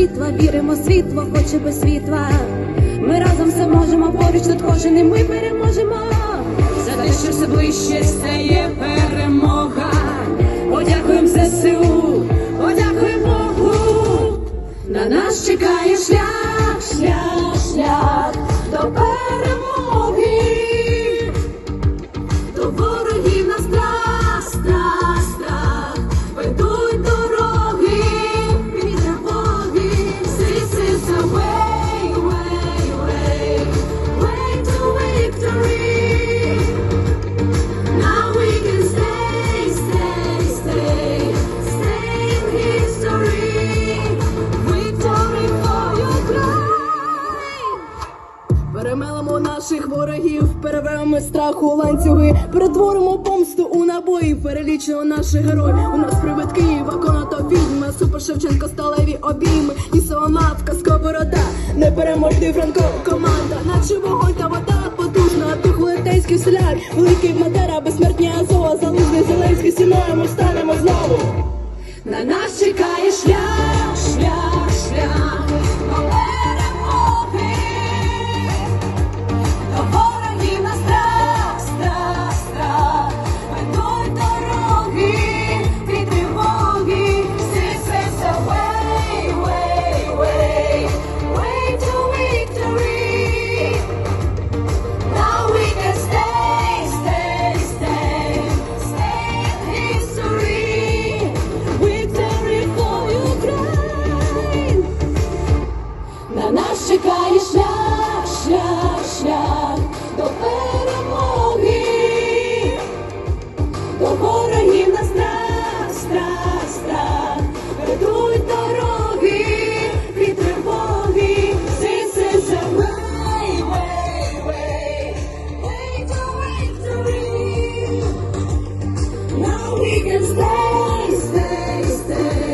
світла, віримо, світло, хоче без світла. Ми разом все можемо, поруч тут кожен і ми переможемо. За те, що все ближче стає перемога. Подякуємо ЗСУ, подякуємо Богу. На нас чекає шлях, шлях, шлях до перемоги. До ворогів наших ворогів, перервемо страх у ланцюги, перетворимо помсту у набої, перелічимо наших героїв. У нас привид Київ, Акона та відьма, Супер Шевченко, сталеві обійми, лісова матка, сковорода, непереможний франкова команда, наче вогонь та вода потужна, дух летейський селяр, великий Матера, безсмертні Азова, залужний Зеленський, ми станемо знову. На нас чекає шлях, can stay, stay, stay.